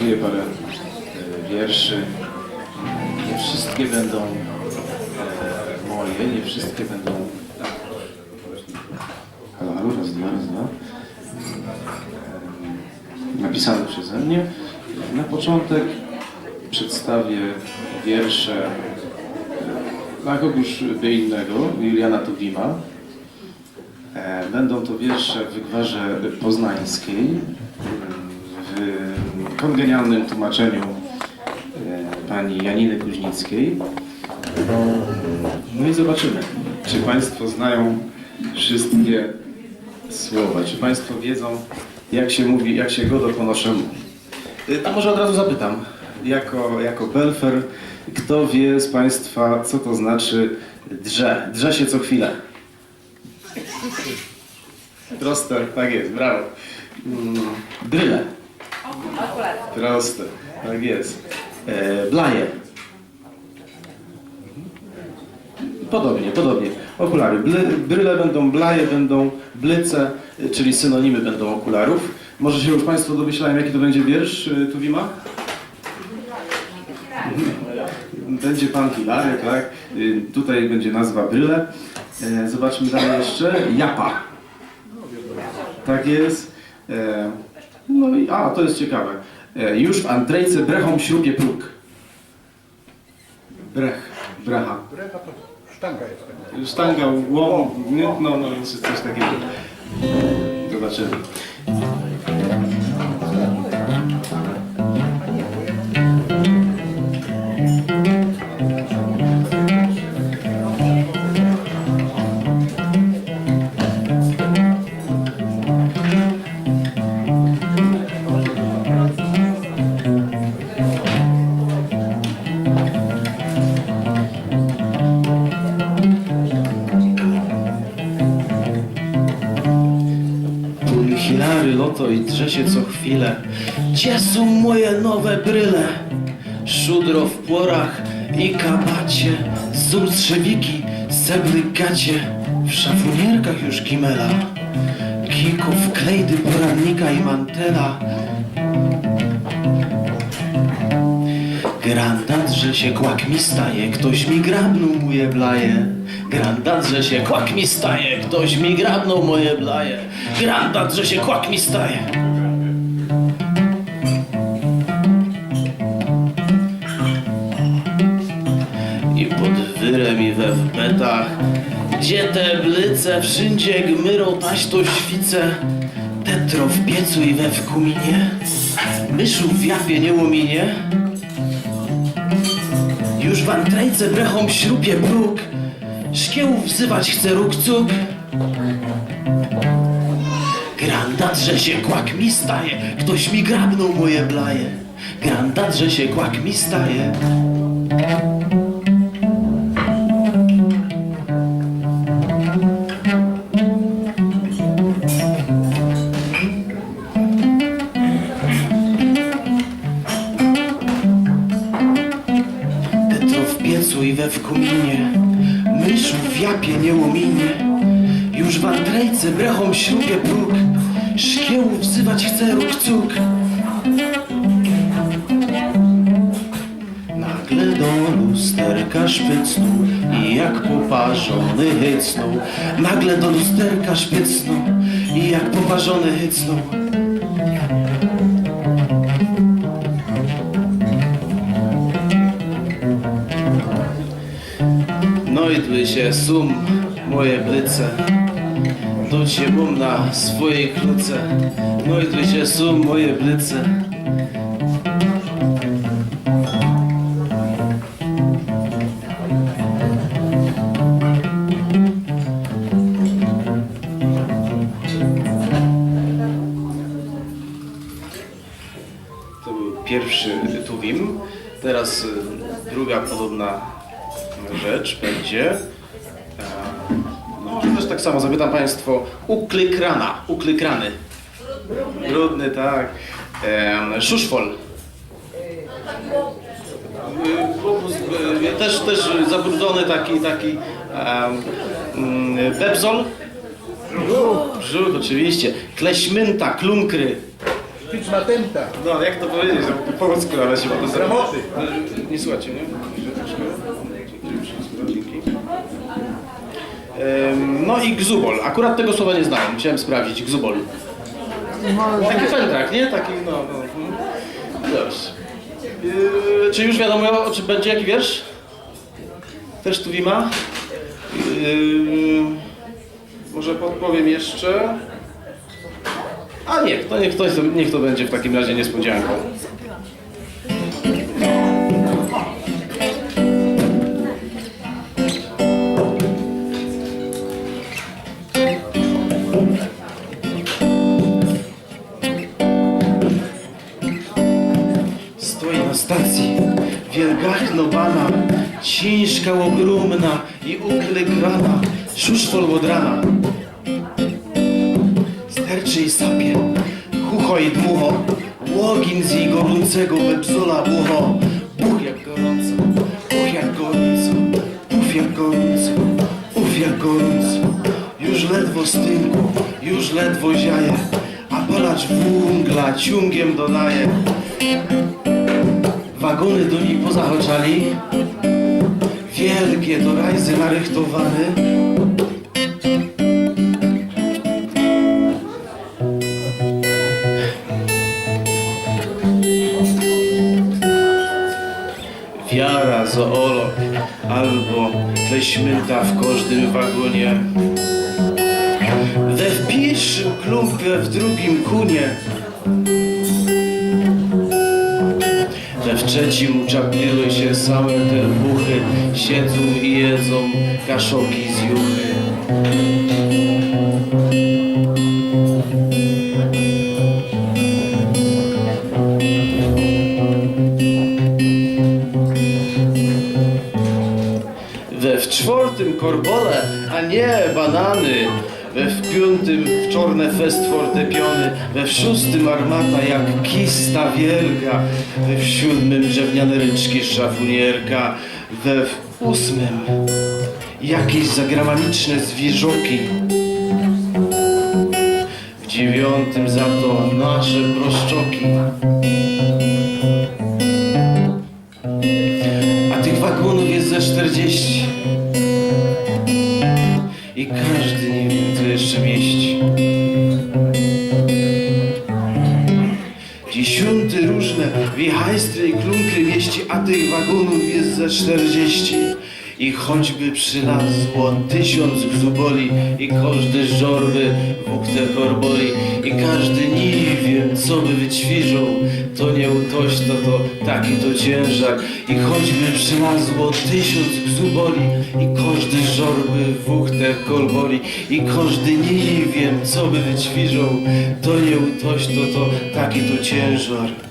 zacytuję parę e, wierszy. Nie wszystkie będą e, moje, nie wszystkie będą... Halo, halo, raz, dwa, raz, dwa. E, Napisane przeze mnie. Na początek przedstawię wiersze dla kogoś by innego, Juliana Tuwima. Będą to wiersze w wygwarze poznańskiej, kongenialnym tłumaczeniu e, pani Janiny Kuźnickiej. No i zobaczymy, czy Państwo znają wszystkie słowa, czy Państwo wiedzą, jak się mówi, jak się go do po naszemu. E, A może od razu zapytam, jako, jako Belfer, kto wie z Państwa, co to znaczy drze? Drze się co chwilę. Proste, tak jest, brawo. Mm, Bryle. Proste, tak jest. E, blaje. Podobnie, podobnie. Okulary. Bly, bryle będą blaje, będą blyce, y, czyli synonimy będą okularów. Może się już Państwo domyślają, jaki to będzie wiersz y, Tuwima? Będzie Pan Hilary, tak? Y, Tutaj będzie nazwa bryle. E, Zobaczmy dalej jeszcze. Japa. Tak jest. E, No i, a, to jest ciekawe. E, Już w Andrejce brechą śrubie próg. Brech, brecha. Breka to sztanga jest. Sztanga, łom, nie? no, no, coś coś takiego. Zobaczymy. Loto i drze się co chwilę. Gdzie są moje nowe bryle? Szudro w porach i kabacie, zul trzewiki, sebry gacie, w szafunierkach już kimela. Kików, klejdy, porannika i mantela. Grandat, że się kłak mi staje, ktoś mi grabnął moje blaje. Grandat, że się kłak mi staje, ktoś mi grabnął moje blaje. Grandat, że się kłak mi staje. I pod wyrem i we wbetach, gdzie te blyce, wszędzie gmyrą taś to świce. Tetro w piecu i we wkuminie, myszu w japie nie łominie. Już w antrejce brechą śrupie próg Szkiełów wzywać chce róg cuk Że się kłak mi staje. Ktoś mi grabnął moje blaje. Że się kłak mi staje. Tetro w piecu i we wkuminie Myszu w japie nie łominie Już w Andrejce brechą śrubie próg Szkiełu wzywać chce róg cuk Nagle do lusterka szpycnął I jak poparzony hycnął Nagle do lusterka szpycnął I jak poparzony hycnął No tu się sum, moje blyce Się bum na swojej kluce No i tu się sum, moje blyce To był pierwszy tuwim. Teraz y, druga podobna rzecz będzie. Samo zapytam Państwo. Uklykrana, uklykrany. Brudny, tak. E, Szuszwol. Też, też zabrudzony taki, taki mm, Bebzol. Brzuch, oczywiście. Kleśmynta, klunkry. Pić matenta. No, jak to powiedzieć, że po polsku, ale się po Gramoty. Nie słuchajcie, nie? No i gzubol. Akurat tego słowa nie znałem. Chciałem sprawdzić. Gzubol. Taki fentrak, nie? Taki, no, no. mhm. Dobrze. Yy, czy już wiadomo, czy będzie jaki wiersz? Też tu Wima? Yy, może podpowiem jeszcze. A nie, to niech to, niech to będzie w takim razie niespodzianką. Ogromna i uklegrana, szuszwol od rana. Sterczy i sapie, chucho i dmucho, łogin z jej gorącego bebzola bucho. Buch jak gorąco, uch jak gorąco, uf jak gorąco, uf jak gorąco. Już ledwo stynku, już ledwo ziaje, a palacz wungla ciągiem dodaje. Wagony do niej pozachoczali, wielkie do rajzy narychtowane. Wiara, zoolog albo leśmynta w każdym wagonie. We w pierwszym klumpie, w drugim kunie. We w trzecim uczapiły się same te buchy, siedzą i jedzą kaszoki z juchy. We w czwartym korbole, a nie banany. We w piątym w czorne fest fortepiony. We w szóstym armata jak kista wielka. We w siódmym drewniane ryczki szafunierka. We w ósmym jakieś zagraniczne zwierzoki. W dziewiątym za to nasze proszczoki. Każdy nie wie, co jeszcze mieści. Dziesiąty różne wichajstry i klumpy mieści A tych wagonów jest ze 40 i choćby przylazło tysiąc gzuboli I każdy żorby wóg te korboli I każdy nie wiem co by wyćwiżą To nie utoś to to taki to ciężar. I choćby przylazło tysiąc gzuboli I każdy żorby wóg te kolboli I każdy nie wiem co by wyćwiżą To nie utoś to to taki to ciężar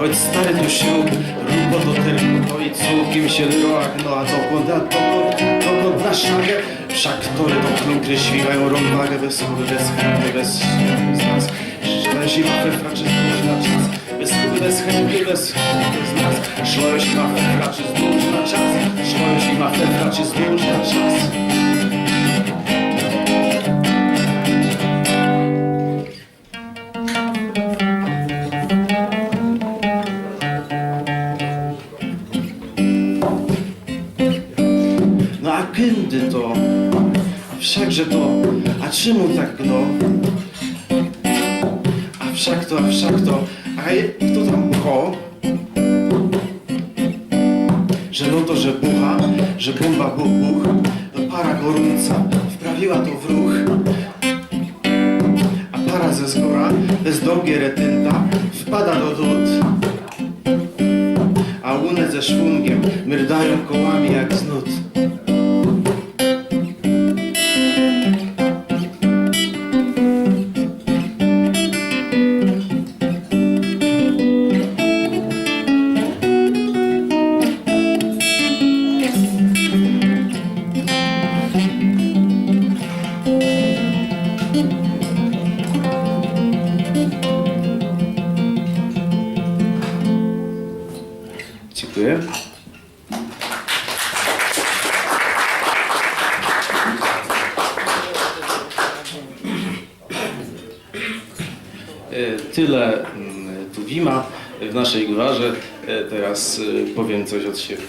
Choć stary tu ślub, rubo do terminu i całkiem się roach, no a dokąd, a dokąd, na szagę? Wszak tory do klunkry śmigają rąbagę bez chudy, bez chęty, bez nas. Szle zima we fraczy zdłuż na czas, bez chudy, bez chęty, bez bez nas. Zima we fraczy zdłuż na czas, zima we fraczy zdłuż na czas. Czemu tak no? A wszak to, a wszak to, a je- kto tam bucho? Że no to, że bucha, że bomba buch, buch, para gorąca, wprawiła to w ruch. A para ze skóra, bez długie retynta, wpada do dód. A łune ze szwungiem myrdają kołami jak z E, powiem coś od siebie.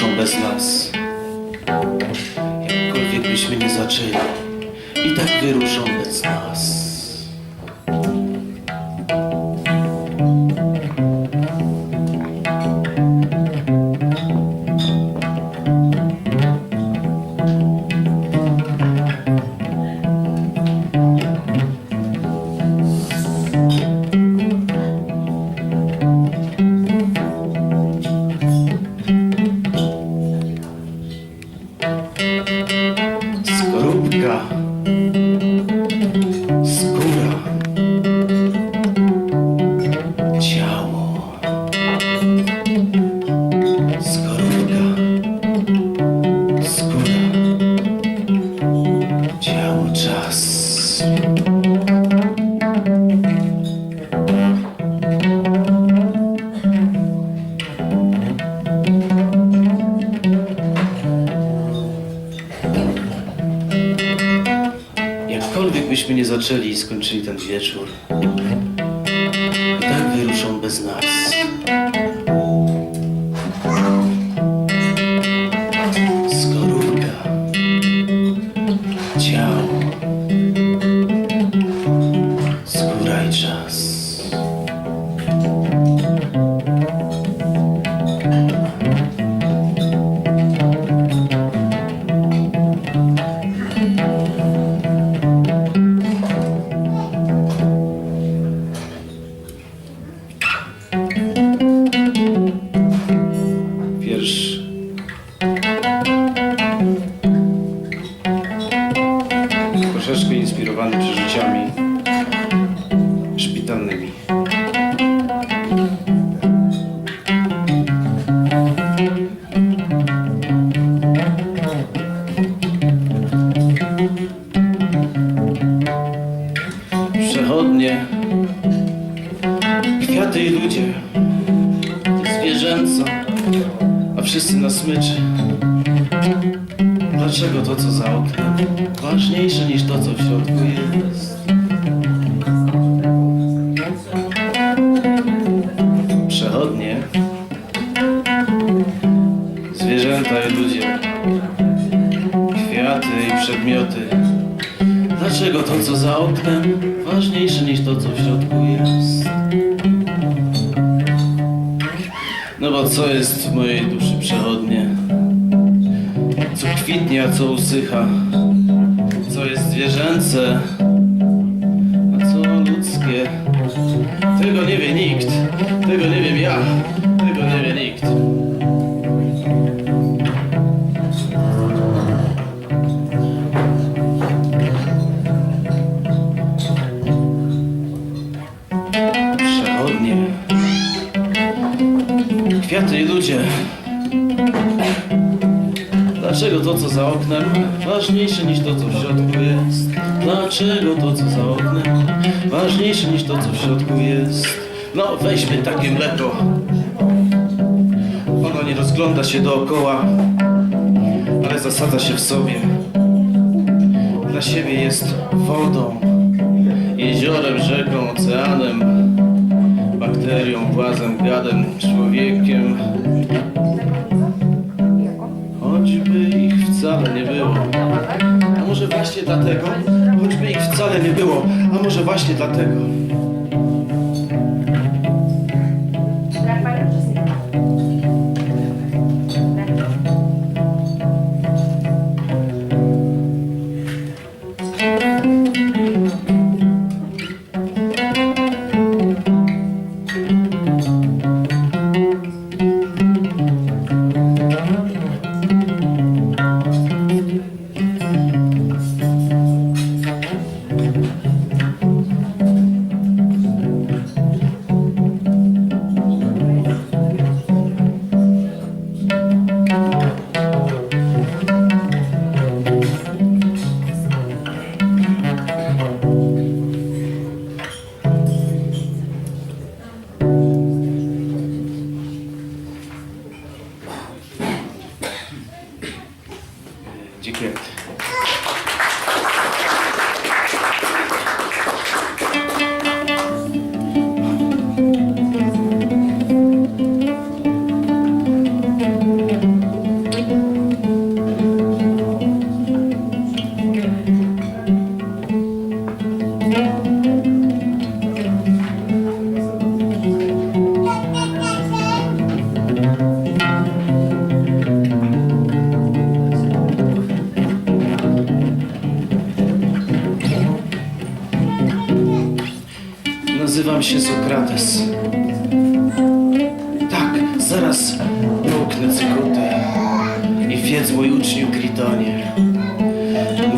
Wyruszą bez nas. Jakkolwiek byśmy nie zaczęli, i tak wyruszą bez nas. Skóra i czas. Przechodnie, kwiaty i ludzie, zwierzęco, a wszyscy na smyczy. Dlaczego to, co za oknem, ważniejsze niż to, co w środku jest? Dlaczego to, co za oknem, ważniejsze niż to, co w środku jest? No bo co jest w mojej duszy przechodnie? Co kwitnie, a co usycha? Co jest zwierzęce, a co ludzkie? Tego nie wie nikt. Tego nie wiem ja. Tego nie wie nikt. Ludzie. Dlaczego to, co za oknem, ważniejsze niż to, co w środku jest? Dlaczego to, co za oknem, ważniejsze niż to, co w środku jest? No, weźmy takie mleko. Ono nie rozgląda się dookoła, ale zasadza się w sobie. Dla siebie jest wodą, jeziorem, rzeką, oceanem, bakterią, płazem, gadem, człowiekiem. Choćby ich wcale nie było. A może właśnie dlatego? Choćby ich wcale nie było. A może właśnie dlatego?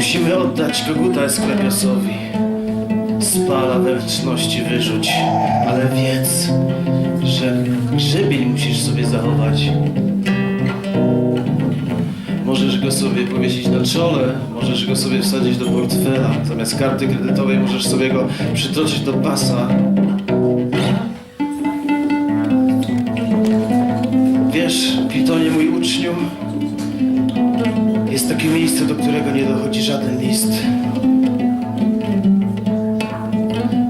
Musimy oddać koguta Esklepiosowi. Spala we wieczności wyrzuć, ale wiedz, że grzebień musisz sobie zachować. Możesz go sobie powiesić na czole, możesz go sobie wsadzić do portfela. Zamiast karty kredytowej możesz sobie go przytoczyć do pasa. Wiesz, Pitonie, mój uczniu, jest takie miejsce, do którego nie dochodzi żaden list.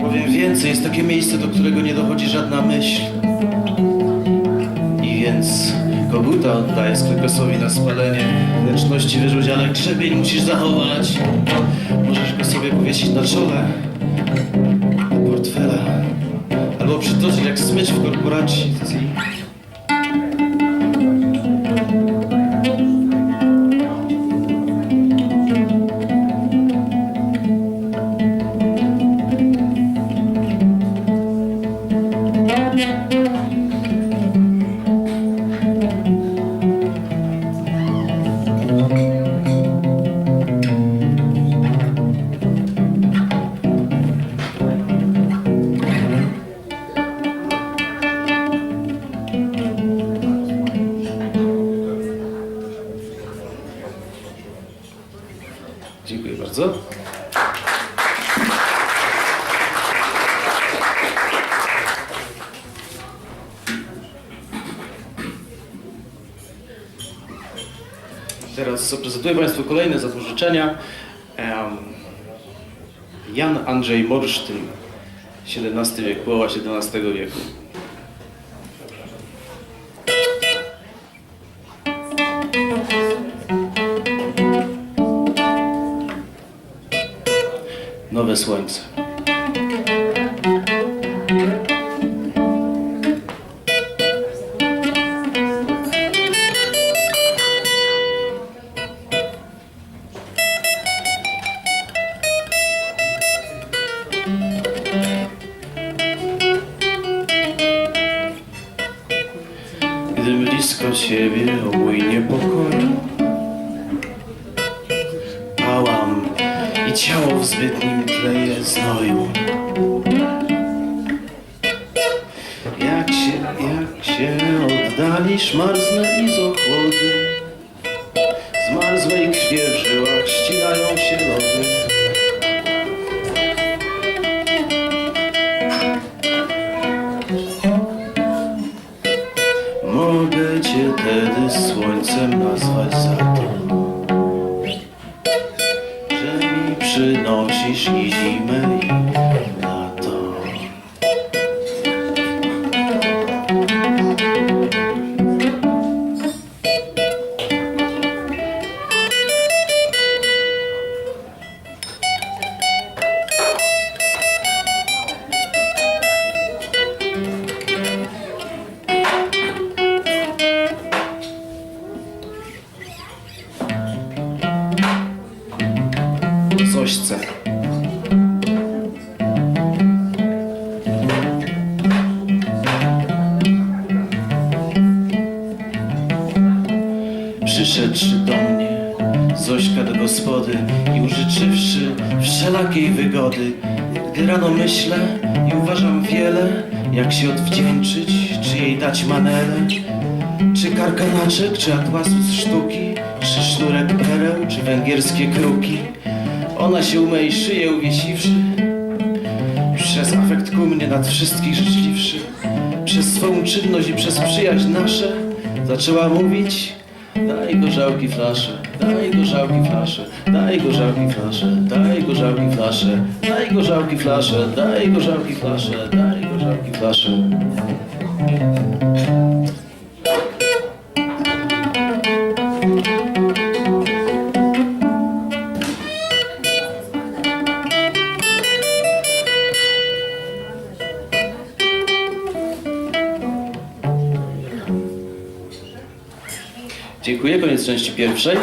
Powiem więcej, jest takie miejsce, do którego nie dochodzi żadna myśl. I więc koguta oddaję sklepesowi na spalenie. Wnętrzności wyrzuć, ale grzebień musisz zachować. Możesz go sobie powiesić na czole, do portfela, albo przytoczyć jak smycz w korporacji. Bardzo. Teraz zaprezentuję Państwu kolejne zapożyczenia. Jan Andrzej Morsztyn, XVII wiek, połowa XVII wieku. Nowe słońce. Chcę. Przyszedłszy do mnie Zośka do gospody i użyczywszy wszelakiej wygody. Gdy rano myślę i uważam wiele, jak się odwdzięczyć, czy jej dać manele, czy karkanaczek, czy atłasus sztuki, czy sznurek pereł, czy węgierskie kruki. Ona się u mej szyję uwiesiwszy, przez afekt ku mnie nad wszystkich życzliwszy, przez swą czynność i przez przyjaźń nasze, zaczęła mówić Daj gorzałki flaszę, daj gorzałki flaszę, daj gorzałki flaszę, daj gorzałki flaszę, daj gorzałki flaszę, daj gorzałki flaszę, daj gorzałki flaszę. Dziękuję, koniec części pierwszej.